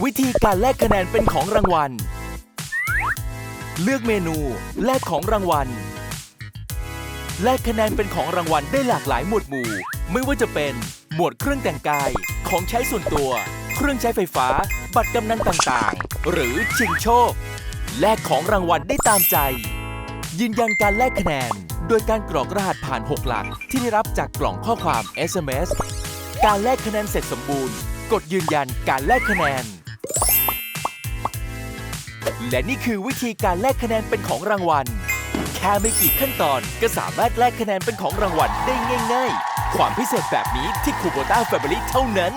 วิธีการแลกคะแนนเป็นของรางวัล เลือกเมนู แลกของรางวัล แลกคะแนนเป็นของรางวัลได้หลากหลายหมวดหมู่ ไม่ว่าจะเป็น หมวดเครื่องแต่งกาย ของใช้ส่วนตัว เครื่องใช้ไฟฟ้า บัตรกำนันต่างๆ หรือชิงโชค แลกของรางวัลได้ตามใจ ยืนยันการแลกคะแนน โดยการกรอกรหัสผ่าน 6 หลัก ที่ได้รับจากกล่องข้อความ SMS การแลกคะแนนเสร็จสมบูรณ์ กดยืนยันการแลกคะแนน และนี่คือวิธีการแลกคะแนนเป็นของรางวัล แค่ไม่กี่ขั้นตอนก็สามารถแลกคะแนนเป็นของรางวัลได้ง่าย ๆ ความพิเศษแบบนี้ที่คูโบต้าแฟมิลี่เท่านั้น